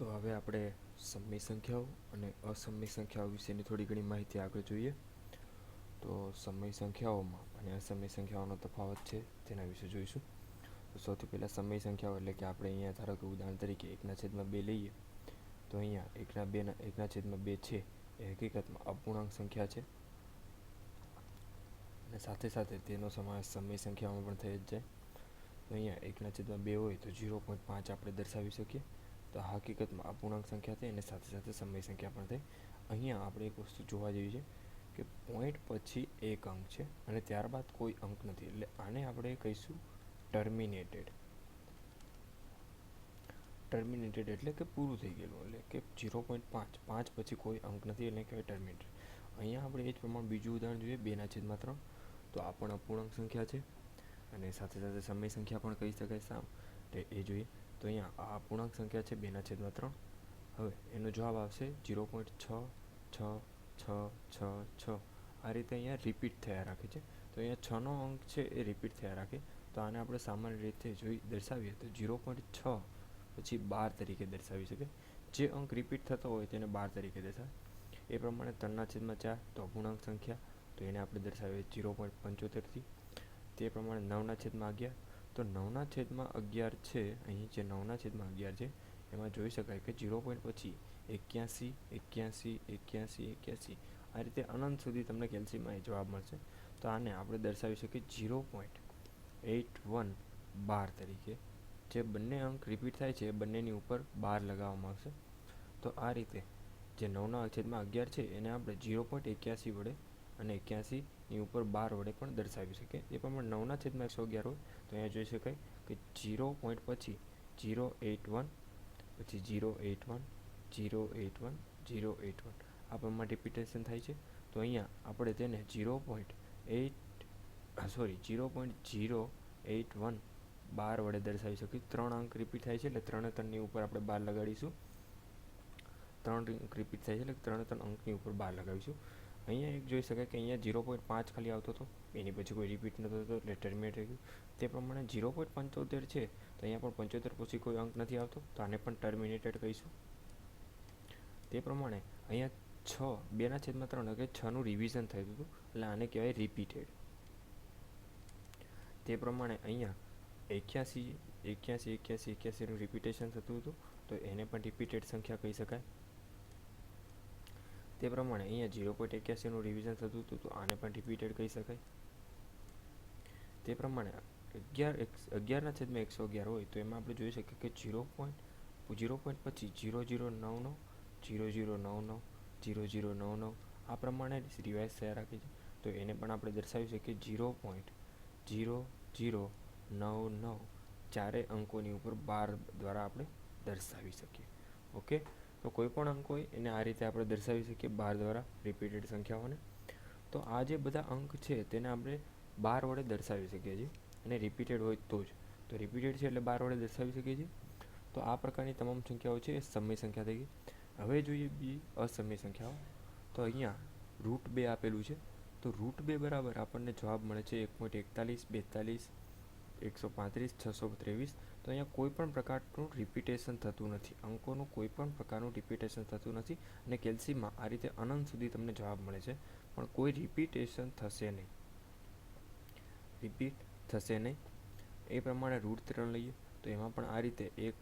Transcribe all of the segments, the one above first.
તો હવે આપણે સમય સંખ્યાઓ અને અસમય સંખ્યાઓ વિશેની થોડી ઘણી માહિતી આગળ જોઈએ. તો સમય સંખ્યાઓમાં અને અસમય સંખ્યાઓનો તફાવત છે તેના વિશે જોઈશું. તો સૌથી પહેલાં સમય સંખ્યાઓ એટલે કે આપણે અહીંયા ધારો કે ઉદાહરણ તરીકે એકના છેદમાં બે લઈએ, તો અહીંયા એકના બેના એકના છેદમાં બે છે એ હકીકતમાં અપૂર્ણાંક સંખ્યા છે. અને સાથે સાથે તેનો સમાવેશ સમય સંખ્યામાં પણ થઈ જ જાય. તો અહીંયા એકના છેદમાં બે હોય તો ઝીરો પોઈન્ટ પાંચ આપણે દર્શાવી શકીએ. તો હકીકતમાં અપૂર્ણાંક સંખ્યા થઈ અને સાથે સાથે સમય સંખ્યા પણ થઈ અહીંયા આપણે એક વસ્તુ જોવા જેવી છે કે પોઈન્ટ પછી એક અંક છે અને ત્યારબાદ કોઈ અંક નથી. એટલે આને આપણે કહીશું ટર્મિનેટેડ ટર્મિનેટેડ એટલે કે પૂરું થઈ ગયેલું. એટલે કે ઝીરો પોઈન્ટ પાંચ. પાંચ પછી કોઈ અંક નથી એટલે કહેવાય ટર્મિનેટેડ અહીંયા આપણે એ જ પ્રમાણે બીજું ઉદાહરણ જોઈએ બેના છેદમાં ત્રણ. તો આ પણ અપૂર્ણાંક સંખ્યા છે અને સાથે સાથે સમય સંખ્યા પણ કહી શકાય સામ એટલે એ જોઈએ. તો અહીંયા આ અપૂર્ણાંક સંખ્યા છે, બેના છેદમાં ત્રણ. હવે એનો જવાબ આવશે ઝીરો પોઈન્ટ છ છ છ છ છ. આ રીતે અહીંયા રિપીટ થયા રાખે છે. તો અહીંયા છનો અંક છે એ રિપીટ થયા રાખે. તો આને આપણે સામાન્ય રીતે જોઈ દર્શાવીએ તો ઝીરો પોઈન્ટ છ પછી બાર તરીકે દર્શાવી શકે જે અંક રિપીટ થતો હોય તેને બાર તરીકે દર્શાવે. એ પ્રમાણે ત્રણના છેદમાં ચાર તો અપૂર્ણાંક સંખ્યા. તો એને આપણે દર્શાવીએ ઝીરો પોઈન્ટ પંચોતેરથી. તે પ્રમાણે નવના છેદમાં અગિયાર. તો નવના છેદમાં અગિયાર છે. અહીં જે નવના છેદમાં અગિયાર છે, એમાં જોઈ શકાય કે ઝીરો પોઈન્ટ પછી એક્યાસી એક્યાસી એક્યાસી એક્યાસી. આ રીતે અનંત સુધી તમને કેલ્સીમાં એ જવાબ મળશે. તો આને આપણે દર્શાવી શકીએ zero point eight one bar તરીકે. જે બંને અંક રિપીટ થાય છે, એ બંનેની ઉપર બાર લગાવવામાં આવશે. તો આ રીતે જે નવના છેદમાં અગિયાર છે, એને આપણે ઝીરો પોઈન્ટ એક્યાસી વડે અને એક્યાસીની ઉપર બાર વડે પણ દર્શાવી શકે. એ પ્રમાણે નવના છેદમાં એકસો અગિયાર હોય, તો અહીંયા જોઈ શકાય કે જીરો પોઈન્ટ પછી જીરો એટ વન, પછી zero eight one zero eight one zero eight one. આ પ્રમાણે રિપીટેશન થાય છે. તો અહીંયા આપણે તેને zero point eight sorry zero point zero eight one bar વડે દર્શાવી શકીએ. ત્રણ અંક રિપીટ થાય છે એટલે ત્રણે ત્રણની ઉપર આપણે બાર લગાડીશું. ત્રણ અંક રિપીટ થાય છે એટલે ત્રણે ત્રણ અંકની ઉપર બાર લગાવીશું. અહીંયા એક જોઈ શકાય કે અહીંયા ઝીરો પોઈન્ટ પાંચ ખાલી આવતો હતો. એની પછી કોઈ રિપીટ નહોતો થતો, એટલે ટર્મિનેટ થઈ ગયું. તે પ્રમાણે ઝીરો પોઈન્ટ પંચોતેર છે, તો અહીંયા પણ પંચોતેર પછી કોઈ અંક નથી આવતો, તો આને પણ ટર્મિનેટેડ કહીશું. તે પ્રમાણે અહીંયા છ બેના છેદમાં ત્રણ, એટલે છનું રિવિઝન થયું હતું, એટલે આને કહેવાય રિપીટેડ તે પ્રમાણે અહીંયા એક્યાસી એક્યાસી એક્યાસી એક્યાસીનું રિપીટેશન થતું હતું, તો એને પણ રિપીટેડ સંખ્યા કહી શકાય. તે પ્રમાણે અહીંયા ઝીરો પોઈન્ટ એક્યાસીનું રિવિઝન થતું હતું, તો આને પણ રિપીટેડ કહી શકાય. તે પ્રમાણે અગિયાર અગિયારના છેદમાં એકસો અગિયાર હોય, તો એમાં આપણે જોઈ શકીએ કે ઝીરો પોઈન્ટ ઝીરો પોઈન્ટ પછી ઝીરો ઝીરો નવ નવ ઝીરો ઝીરો નવ નવ ઝીરો ઝીરો નવ નવ, આ પ્રમાણે રિવાઇઝ થયા રાખે છે. તો એને પણ આપણે દર્શાવી શકીએ ઝીરો પોઈન્ટ ઝીરો ઝીરો નવ નવ ચારે અંકોની ઉપર બાર દ્વારા આપણે દર્શાવી શકીએ. ઓકે તો કોઈ પણ અંક હોય એને આ રીતે આપણે દર્શાવી શકીએ બાર દ્વારા રિપીટેડ સંખ્યાઓને. તો આ જે બધા અંક છે તેને આપણે બાર વડે દર્શાવી શકીએ છીએ અને રિપીટેડ હોય તો જ. તો રિપીટેડ છે એટલે બાર વડે દર્શાવી શકીએ છીએ. તો આ પ્રકારની તમામ સંખ્યાઓ છે એ સમય સંખ્યા થઈ ગઈ. હવે જોઈએ બી અસમય સંખ્યાઓ. તો અહીંયા રૂટ બે આપેલું છે. તો રૂટ બે બરાબર આપણને જવાબ મળે છે એક પોઈન્ટ એકતાલીસ, બેતાલીસ એકસો પાંત્રીસ, છસો ત્રેવીસ, તો અહીંયા કોઈ પણ પ્રકારનું રિપીટેશન થતું નથી. અંકોનું કોઈ પણ પ્રકારનું રિપીટેશન થતું નથી અને કેલ્સીમાં આ રીતે અનંત સુધી તમને જવાબ મળે છે. પણ કોઈ રિપીટેશન થશે નહીં. રિપીટ થશે નહીં. એ પ્રમાણે રૂટ ત્રણ લઈએ તો એમાં પણ આ રીતે એક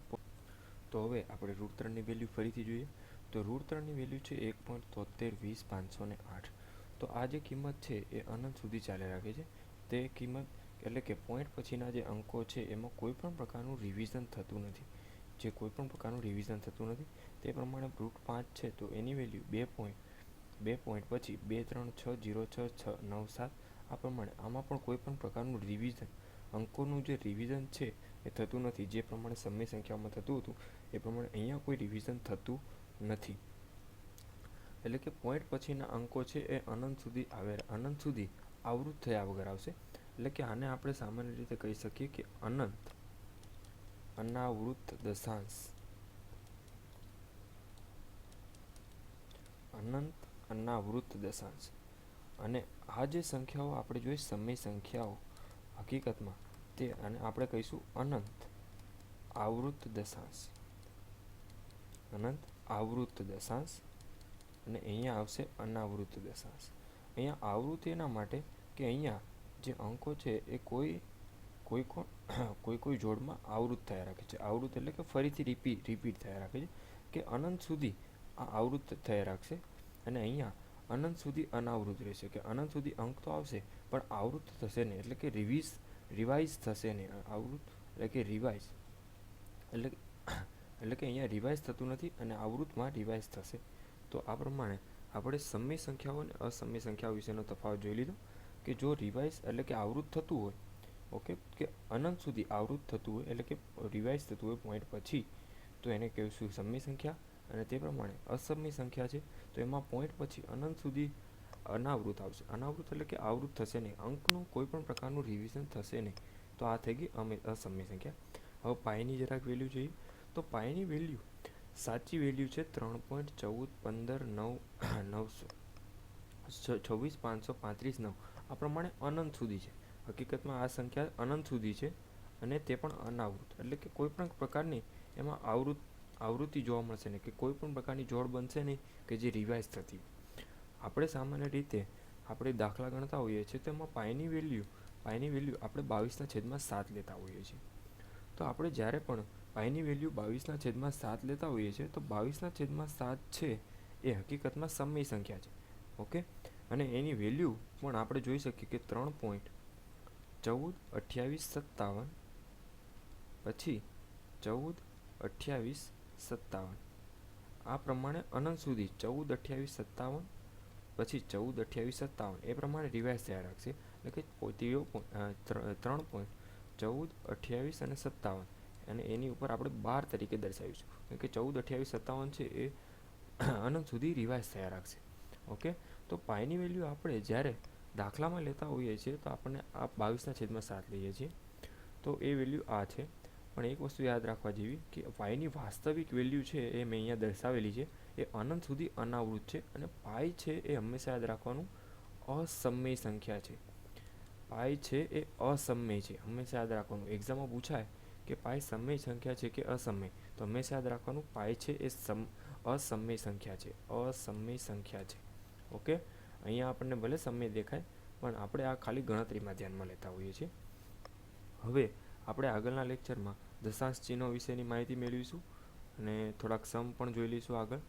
તો હવે આપણે રૂટ ત્રણની વેલ્યુ ફરીથી જોઈએ. તો રૂટ ત્રણની વેલ્યુ છે એક પોઈન્ટ તોતેર વીસ પાંચસો ને આઠ. તો આ જે કિંમત છે એ અનંત સુધી ચાલે રાખે છે. તે કિંમત એટલે કે પોઈન્ટ પછીના જે અંકો છે, એમાં કોઈ પણ પ્રકારનું રિવિઝન થતું નથી. જે કોઈ પણ પ્રકારનું રિવિઝન થતું નથી, તે પ્રમાણે રૂટ પાંચ છે, તો એની વેલ્યુ બે પોઈન્ટ બે પોઈન્ટ પછી બે, ત્રણ, છ જીરો છ છ, નવ, સાત, આ પ્રમાણે. આમાં પણ કોઈ પણ પ્રકારનું રિવિઝન અંકોનું જે રિવિઝન છે, એ થતું નથી. જે પ્રમાણે સમય સંખ્યામાં થતું હતું, એ પ્રમાણે અહીંયા કોઈ રિવિઝન થતું નથી. એટલે કે પોઈન્ટ પછીના અંકો છે, એ અનંત સુધી આવે અનંત સુધી આવૃત થયા વગર આવશે. એટલે કે આને આપણે સામાન્ય રીતે કહી શકીએ કે અનંત અનાવૃત દશાંશ. અનંત અનાવૃત દશાંશ. અને આ જે સંખ્યાઓ આપણે જોઈએ સમય સંખ્યાઓ, હકીકતમાં તે અને આપણે કહીશું અનંત આવૃત દશાંશ. અનંત આવૃત્ત દશાંશ અને અહીંયા આવશે અનાવૃત્ત દશાંશ. અહીંયા આવૃત એના માટે કે અહીંયા જે અંકો છે એ કોઈ કોઈ કોઈ કોઈ જોડમાં આવૃત્ત થયા રાખે છે. આવૃત્ત એટલે કે ફરીથી રિપીટ રિપીટ થયા રાખે છે કે અનંત સુધી આ આવૃત્ત થયા રાખશે અને અહીંયા અનંત સુધી અનાવૃત્ત રહેશે કે અનંત સુધી અંક તો આવશે પણ આવૃત્ત થશે નહીં. એટલે કે રિવિઝ રિવાઇઝ થશે નહીં. આવૃત્ત એટલે કે રિવાઇઝ એટલે એટલે કે અહીંયા રિવાઇઝ થતું નથી અને આવૃત્તમાં રિવાઇઝ થશે. તો આ પ્રમાણે આપણે સમય સંખ્યાઓ અને અસમય સંખ્યાઓ વિશેનો તફાવત જોઈ લીધો. કે જો રિવાઇઝ એટલે કે આવૃત્ત થતું હોય ઓકે કે અનંત સુધી આવૃત્ત થતું હોય એટલે કે રિવાઇઝ થતું હોય પોઈન્ટ પછી, તો એને કહીશું સમય સંખ્યા. અને તે પ્રમાણે અસમય સંખ્યા છે, તો એમાં પોઈન્ટ પછી અનંત સુધી અનાવૃત આવશે. અનાવૃત એટલે કે આવૃત થશે નહીં. અંકનું કોઈ પણ પ્રકારનું રિવિઝન થશે નહીં. તો આ થઈ ગઈ અમે અસમય સંખ્યા. હવે પાયની જરાક વેલ્યુ જોઈએ. તો પાયની વેલ્યુ સાચી વેલ્યુ છે ત્રણ પોઈન્ટ ચૌદ પંદર નવ નવસો છવ્વીસ પાંચસો પાંત્રીસ નવ. આ પ્રમાણે અનંત સુધી છે. હકીકતમાં આ સંખ્યા અનંત સુધી છે અને તે પણ અનાવૃત. એટલે કે કોઈ પણ પ્રકારની એમાં આવૃત, આવૃત્તિ જોવા મળશે નહીં કે કોઈ પણ પ્રકારની જોડ બનશે નહીં કે જે રિવાઇઝ થતી આપણે સામાન્ય રીતે આપણે દાખલા ગણતા હોઈએ છીએ તેમાં પાઈની વેલ્યુ પાયની વેલ્યુ આપણે બાવીસના છેદમાં સાત લેતા હોઈએ છીએ. તો આપણે જ્યારે પણ પાયની વેલ્યુ બાવીસના છેદમાં સાત લેતા હોઈએ છીએ તો બાવીસના છેદમાં સાત છે એ હકીકતમાં સમય સંખ્યા છે. ઓકે? અને એની વેલ્યુ પણ આપણે જોઈ શકીએ કે ત્રણ પોઈન્ટ ચૌદ અઠ્યાવીસ સત્તાવન પછી ચૌદ અઠ્યાવીસ સત્તાવન. આ પ્રમાણે અનંત સુધી ચૌદ અઠ્યાવીસ સત્તાવન પછી ચૌદ અઠ્યાવીસ સત્તાવન. એ પ્રમાણે રિવાઇઝ થયા રાખશે. એટલે કે તેઓ ત્રણ પોઈન્ટ ચૌદ અઠ્યાવીસ અને સત્તાવન. અને એની ઉપર આપણે બાર તરીકે દર્શાવીશું. કે ચૌદ અઠ્યાવીસ સત્તાવન છે એ અનંત સુધી રિવાઇઝ થયા રાખશે. ઓકે? તો પાઈની વેલ્યુ આપણે જ્યારે દાખલામાં લેતા હોઈએ છીએ, તો આપણને આ બાવીસના છેદમાં સાત લઈએ છીએ. તો એ વેલ્યુ આ છે. પણ એક વસ્તુ યાદ રાખવા જેવી કે પાઈની વાસ્તવિક વેલ્યુ છે એ મેં અહીંયા દર્શાવેલી છે. એ અનંત સુધી અનાવૃત છે અને પાઈ છે એ હંમેશા યાદ રાખવાનું અસમય સંખ્યા છે. પાઈ છે એ અસમય છે. હંમેશા યાદ રાખવાનું. એક્ઝામમાં પૂછાય કે પાય સમય સંખ્યા છે કે અસમય? તો હંમેશા યાદ રાખવાનું, પાય છે એ સમ, અસમય સંખ્યા છે. અસમય સંખ્યા છે. ઓકે? અહીંયા આપણને ભલે સમય દેખાય, પણ આપણે આ ખાલી ગણતરીમાં ધ્યાનમાં લેતા હોઈએ છીએ. હવે આપણે આગળના લેક્ચરમાં દશાંશ ચિહ્નો વિશેની માહિતી મેળવીશું અને થોડાક સમ પણ જોઈ લઈશું આગળ.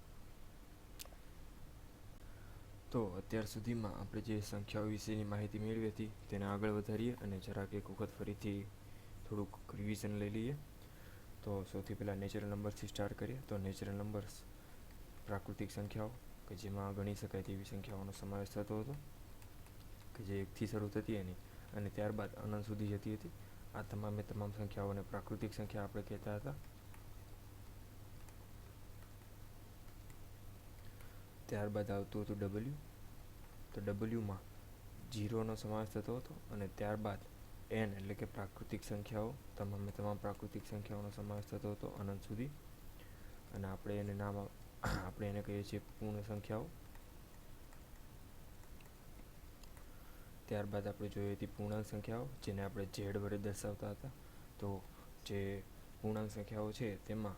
તો અત્યાર સુધીમાં આપણે જે સંખ્યાઓ વિશેની માહિતી મેળવી હતી, તેને આગળ વધારીએ અને જરાક એક વખત ફરીથી થોડુંક રિવિઝન લઈ લઈએ. તો સૌથી પહેલાં નેચરલ નંબરથી સ્ટાર્ટ કરીએ. તો નેચરલ નંબર્સ પ્રાકૃતિક સંખ્યાઓ કે જેમાં ગણી શકાય તેવી સંખ્યાઓનો સમાવેશ થતો હતો, કે જે એકથી શરૂ થતી એની અને ત્યારબાદ અનંત સુધી જતી હતી. આ તમામે તમામ સંખ્યાઓને પ્રાકૃતિક સંખ્યા આપણે કહેતા હતા. ત્યારબાદ આવતું હતું ડબલ્યુ તો ડબલ્યુમાં જીરોનો સમાવેશ થતો હતો અને ત્યારબાદ એન એટલે કે પ્રાકૃતિક સંખ્યાઓ, તમામે તમામ પ્રાકૃતિક સંખ્યાઓનો સમાવેશ થતો હતો અનંત સુધી. અને આપણે એને નામ આપણે એને કહીએ છીએ પૂર્ણ સંખ્યાઓ. ત્યારબાદ આપણે જોઈએ હતી પૂર્ણાંક સંખ્યાઓ, જેને આપણે ઝેડ વડે દર્શાવતા હતા. તો જે પૂર્ણાંક સંખ્યાઓ છે, તેમાં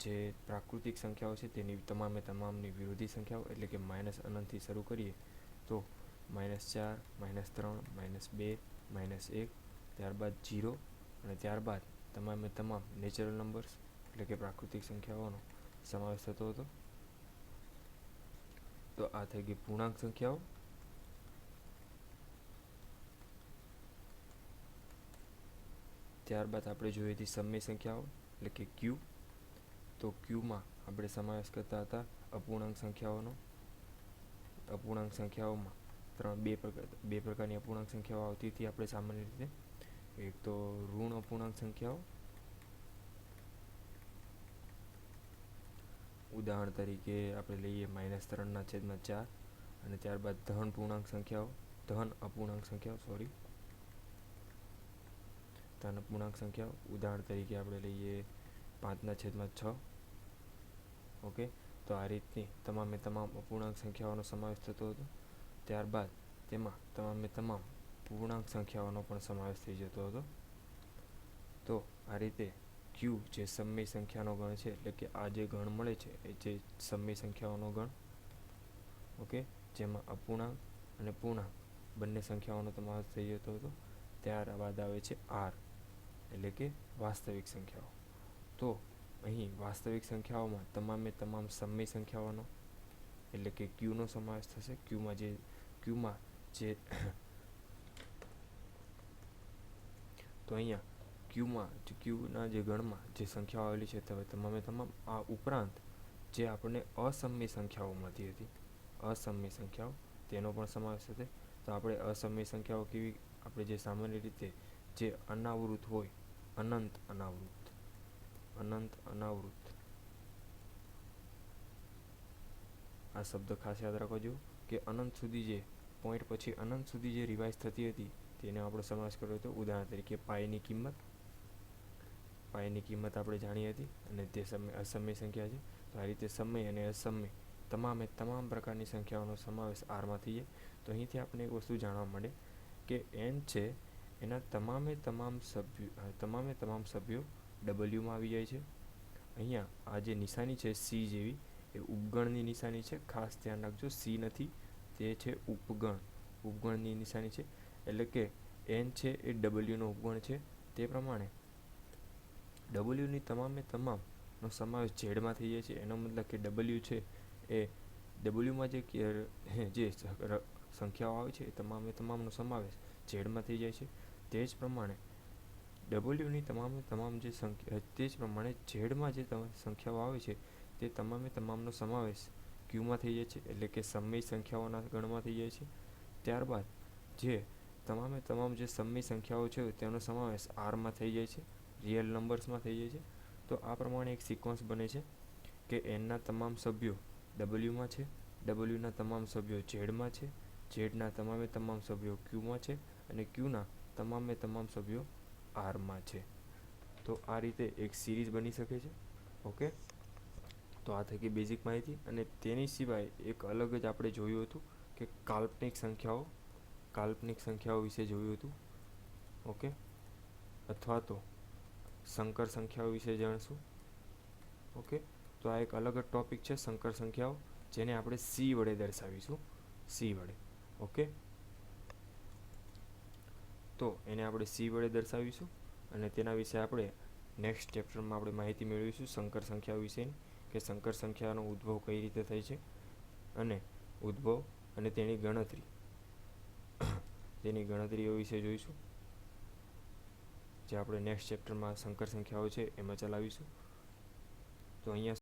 જે પ્રાકૃતિક સંખ્યાઓ છે, તેની તમામે તમામની વિરોધી સંખ્યાઓ, એટલે કે માઇનસ અનંતથી શરૂ કરીએ, તો માઇનસ ચાર, માઇનસ ત્રણ, માઇનસ બે, માઇનસ એક, ત્યારબાદ જીરો અને ત્યારબાદ તમામે તમામ નેચરલ નંબર્સ, એટલે કે પ્રાકૃતિક સંખ્યાઓનો સમાવેશ થતો હતો. તો આ થઈ ગઈ પૂર્ણાંક સંખ્યાઓ. ત્યારબાદ આપણે જોઈએ હતી સમય સંખ્યાઓ, એટલે કે ક્યુ તો ક્યુમાં આપણે સમાવેશ કરતા હતા અપૂર્ણાંક સંખ્યાઓનો. અપૂર્ણાંક સંખ્યાઓમાં ત્રણ, બે પ્રકાર, બે પ્રકારની અપૂર્ણાંક સંખ્યાઓ આવતી હતી આપણે સામાન્ય રીતે. એક તો ઋણ અપૂર્ણાંક સંખ્યાઓ ઉદાહરણ તરીકે આપણે લઈએ માઇનસ ત્રણના છેદમાં ચાર અને ત્યારબાદ ધન પૂર્ણાંક સંખ્યાઓ. ધન અપૂર્ણાંક સંખ્યાઓ સોરી ધન અપૂર્ણાંક સંખ્યાઓ. ઉદાહરણ તરીકે આપણે લઈએ પાંચના છેદમાં છ. ઓકે? તો આ રીતની તમામે તમામ અપૂર્ણાંક સંખ્યાઓનો સમાવેશ થતો હતો. ત્યારબાદ તેમાં તમામે તમામ પૂર્ણાંક સંખ્યાઓનો પણ સમાવેશ થઈ જતો હતો. તો આ રીતે ક્યુ જે સમય સંખ્યાનો ગણ છે, એટલે કે આ જે ગણ મળે છે, એ જે સમય સંખ્યાઓનો ગણ, ઓકે? જેમાં અપૂર્ણાંક અને પૂર્ણાંક, બંને સંખ્યાઓનો સમાવેશ થઈ જતો હતો. ત્યારબાદ આવે છે આર એટલે કે વાસ્તવિક સંખ્યાઓ. તો અહીં વાસ્તવિક સંખ્યાઓમાં તમામે તમામ સમય સંખ્યાઓનો, એટલે કે ક્યુનો સમાવેશ થશે. ક્યુમાં જે ક્યુમાં જે, તો અહીંયા ક્યુમાં જે ક્યુના જે ગણમાં જે સંખ્યાઓ આવેલી છે, તે તમામે તમામ આ ઉપરાંત જે આપણને અસમય સંખ્યાઓ મળતી હતી, અસમય સંખ્યાઓ, તેનો પણ સમાવેશ થશે. તો આપણે અસમય સંખ્યાઓ કેવી, આપણે જે સામાન્ય રીતે જે અનાવૃત હોય, અનંત અનાવૃત અનંત અનાવૃત. આ શબ્દ ખાસ યાદ રાખવો જો કે અનંત સુધી જે પોઈન્ટ પછી અનંત સુધી જે રિવાઇઝ થતી હતી, તેને આપણે સમાવેશ કર્યો હતો. ઉદાહરણ તરીકે પાયની કિંમત પાયની કિંમત આપણે જાણી હતી અને તે સમય અસમય સંખ્યા છે. તો આ રીતે સમય અને અસમય તમામે તમામ પ્રકારની સંખ્યાઓનો સમાવેશ આરમાં થઈ જાય. તો અહીંથી આપણે એક વસ્તુ જાણવા મળે કે એન છે એના તમામે તમામ સભ્યો તમામે તમામ સભ્યો ડબલ્યુમાં આવી જાય છે. અહીંયા આ જે નિશાની છે સી જેવી એ ઉપગણની નિશાની છે. ખાસ ધ્યાન રાખજો સી નથી, તે છે ઉપગણ. ઉપગણની નિશાની છે. એટલે કે એન છે એ ડબલ્યુનો ઉપગણ છે. તે પ્રમાણે ડબલ્યુની તમામે તમામનો સમાવેશ ઝેડમાં થઈ જાય છે. એનો મતલબ કે ડબલ્યુ છે એ ડબલ્યુમાં જે જે સંખ્યાઓ આવે છે એ તમામે તમામનો સમાવેશ ઝેડમાં થઈ જાય છે. તે જ પ્રમાણે ડબલ્યુની તમામે તમામ જે સંખ્યા, તે જ પ્રમાણે ઝેડમાં જે સંખ્યાઓ આવે છે તે તમામે તમામનો સમાવેશ ક્યુમાં થઈ જાય છે. એટલે કે સમય સંખ્યાઓના ગણમાં થઈ જાય છે. ત્યારબાદ જે તમામે તમામ જે સમય સંખ્યાઓ છે તેનો સમાવેશ આરમાં થઈ જાય છે. રિયલ નંબર્સમાં થઈ જાય છે. તો આ પ્રમાણે એક સિક્વન્સ બને છે કે એનના તમામ સભ્યો ડબલ્યુમાં છે ડબલ્યુના તમામ સભ્યો ઝેડમાં છે ઝેડના તમામે તમામ સભ્યો ક્યુમાં છે અને ક્યુના તમામે તમામ સભ્યો આરમાં છે. તો આ રીતે એક સિરીઝ બની શકે છે. ઓકે તો આ થઈ બેઝિક માહિતી અને તેની સિવાય એક અલગ જ આપણે જોયું હતું કે કાલ્પનિક સંખ્યાઓ કાલ્પનિક સંખ્યાઓ વિશે જોયું હતું. ઓકે અથવા તો સંકર સંખ્યાઓ વિશે જાણશું. ઓકે તો આ એક અલગ જ ટોપિક છે સંકર સંખ્યાઓ, જેને આપણે સી વડે દર્શાવીશું. સી વડે. ઓકે તો એને આપણે સી વડે દર્શાવીશું અને તેના વિશે આપણે નેક્સ્ટ ચેપ્ટરમાં આપણે માહિતી મેળવીશું સંકર સંખ્યાઓ વિશેની, કે સંકર સંખ્યાનો ઉદ્ભવ કઈ રીતે થાય છે અને ઉદ્ભવ અને તેની ગણતરી. તેની ગણતરીઓ વિશે જોઈશું. જે આપણે નેક્સ્ટ ચેપ્ટરમાં સંકર સંખ્યાઓ છે એમાં ચલાવીશું. તો અહીંયા